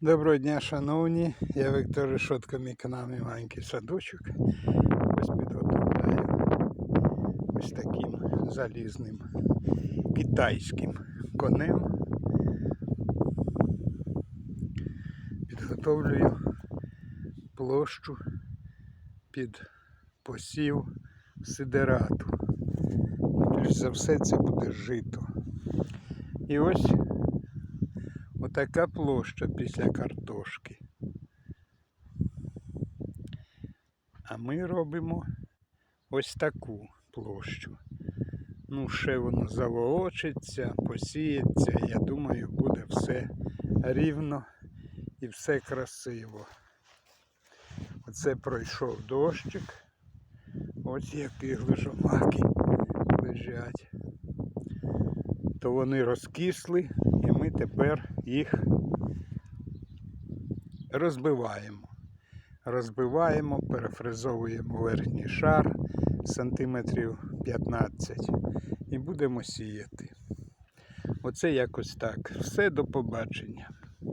Доброго дня, шановні. Я Віктор Решотко, мій канал «Мій маленький садочок. Ось підготовляю ось таким залізним китайським конем. Підготовлюю площу під посів сидерату. Більш за все це буде жито. І ось Отака площа після картошки. А ми робимо ось таку площу. Ну, ще воно заволочиться, посіється. Я думаю, буде все рівно і все красиво. Оце пройшов дощик. Ось які лежомаки лежать. То вони розкисли, тепер їх розбиваємо. Розбиваємо, перефрезовуємо верхній шар сантиметрів 15 і будемо сіяти. Оце якось так. Все до побачення.